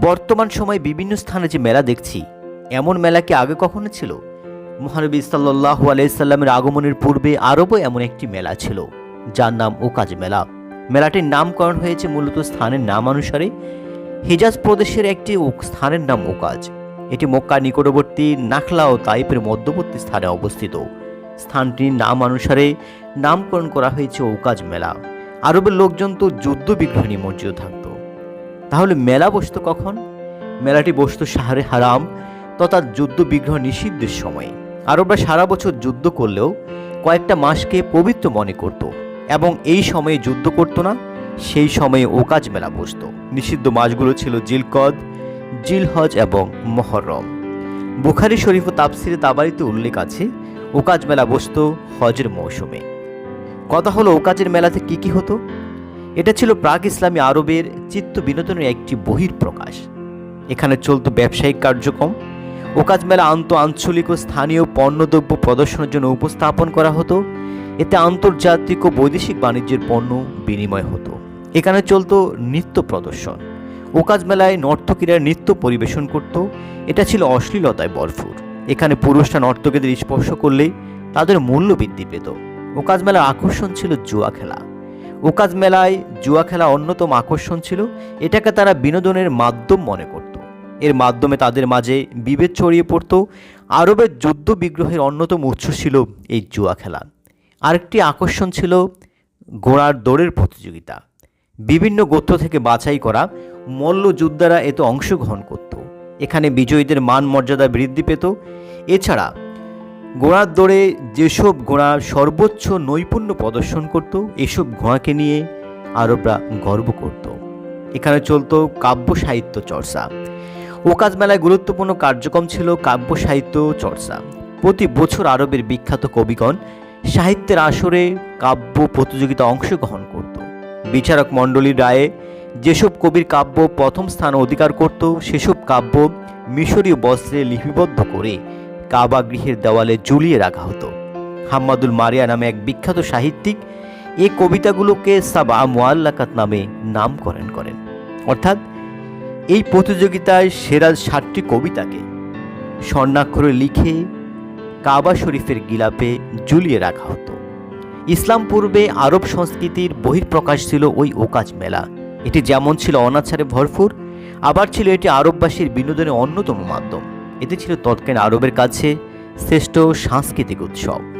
বর্তমান সময়ে বিভিন্ন স্থানে যে মেলা দেখছি, এমন মেলা কি আগে কখনো ছিল? মহানবী সাল্লাহু আলাইসাল্লামের আগমনের পূর্বে আরবও এমন একটি মেলা ছিল, যার নাম ওকাজ মেলা। মেলাটির নামকরণ হয়েছে মূলত স্থানের নাম অনুসারে। হিজাজ প্রদেশের একটি ও- স্থানের নাম ওকাজ। এটি মক্কার নিকটবর্তী নাখলা ও তাইপের মধ্যবর্তী স্থানে অবস্থিত। স্থানটির নাম অনুসারে নামকরণ করা হয়েছে ওকাজ মেলা। আরবের লোকজন তো যুদ্ধ বিগ্রহ নিমজ্জিত থাকতো তাহলে মেলা বসতো কখন? মেলাটি বসতো শাহরে হারাম তথা যুদ্ধ বিগ্রহ নিষিদ্ধের সময়ে। আরবরা সারা বছর যুদ্ধ করলেও কয়েকটা মাসকে পবিত্র মনে করত এবং এই সময়ে যুদ্ধ করত না, সেই সময়ে ওকাজ মেলা বসতো। নিষিদ্ধ মাসগুলো ছিল জিলকদ, জিলহজ এবং মহরম। বুখারি শরীফ ও তাপসিরে তাবারিতে উল্লেখ আছে, ওকাজ মেলা বসত হজের মৌসুমে। কথা হলো, ওকাজের মেলাতে কি কি হতো? এটা ছিল প্রাক ইসলামী আরবের চিত্ত বিনোদনের একটি বহির প্রকাশ এখানে চলত ব্যবসায়িক কার্যক্রম। ওকাজ মেলা আন্ত আঞ্চলিক ও স্থানীয় পণ্যদ্রব্য প্রদর্শনের জন্য উপস্থাপন করা হতো। এতে আন্তর্জাতিক ও বৈদেশিক বাণিজ্যের পণ্য বিনিময় হতো। এখানে চলত নৃত্য প্রদর্শন। ওকাজ মেলায় নর্তকীরা নৃত্য পরিবেশন করত। এটা ছিল অশ্লীলতায় ভরপুর। এখানে পুরুষরা নর্তকীদের স্পর্শ করলেই তাদের মূল্য বৃদ্ধি পেত ওকাজ মেলার আকর্ষণ ছিল জুয়া খেলা। ওকাজ মেলায় জুয়া খেলা অন্যতম আকর্ষণ ছিল। এটাকে তারা বিনোদনের মাধ্যম মনে করত। এর মাধ্যমে তাদের মাঝে বিভেদ ছড়িয়ে পড়ত। আরবের যুদ্ধ বিগ্রহের অন্যতম উৎস ছিল এই জুয়া খেলা। আরেকটি আকর্ষণ ছিল ঘোড়ার দৌড়ের প্রতিযোগিতা। বিভিন্ন গোত্র থেকে বাছাই করা মল্লযোদ্ধারা এতে অংশগ্রহণ করত। এখানে বিজয়ীদের মান মর্যাদা বৃদ্ধি পেত। এছাড়া ঘোড়ার দৌড়ে যেসব ঘোড়া সর্বোচ্চ নৈপুণ্য প্রদর্শন করত, এসব ঘোড়াকে নিয়ে আরবরা গর্ব করত। এখানে চলতো কাব্য সাহিত্য চর্চা। ওকাজ মেলায় গুরুত্বপূর্ণ কার্যক্রম ছিল কাব্য সাহিত্য চর্চা। প্রতি বছর আরবের বিখ্যাত কবিগণ সাহিত্যের আসরে কাব্য প্রতিযোগিতা অংশগ্রহণ করত। বিচারক মণ্ডলীর রায়ে যেসব কবির কাব্য প্রথম স্থান অধিকার করত, সেসব কাব্য মিশরীয় বস্ত্রে লিপিবদ্ধ করে কাবা গৃহের দেওয়ালে ঝুলিয়ে রাখা হতো। হাম্মাদুল মারিয়া নামে এক বিখ্যাত সাহিত্যিক এই কবিতাগুলোকে সাবা মোয়াল্লাকাত নামে নামকরণ করেন। অর্থাৎ এই প্রতিযোগিতায় সেরা ষাটটি কবিতাকে স্বর্ণাক্ষরে লিখে কাবা শরীফের গিলাপে ঝুলিয়ে রাখা হতো। ইসলাম পূর্বে আরব সংস্কৃতির বহিঃপ্রকাশ ছিল ওই ওকাজ মেলা। এটি যেমন ছিল অনাচারে ভরপুর, আবার ছিল এটি আরববাসীর বিনোদনের অন্যতম মাধ্যম। এটি ছিল তৎকালীন আরবের কাছে শ্রেষ্ঠ সাংস্কৃতিক উৎসব।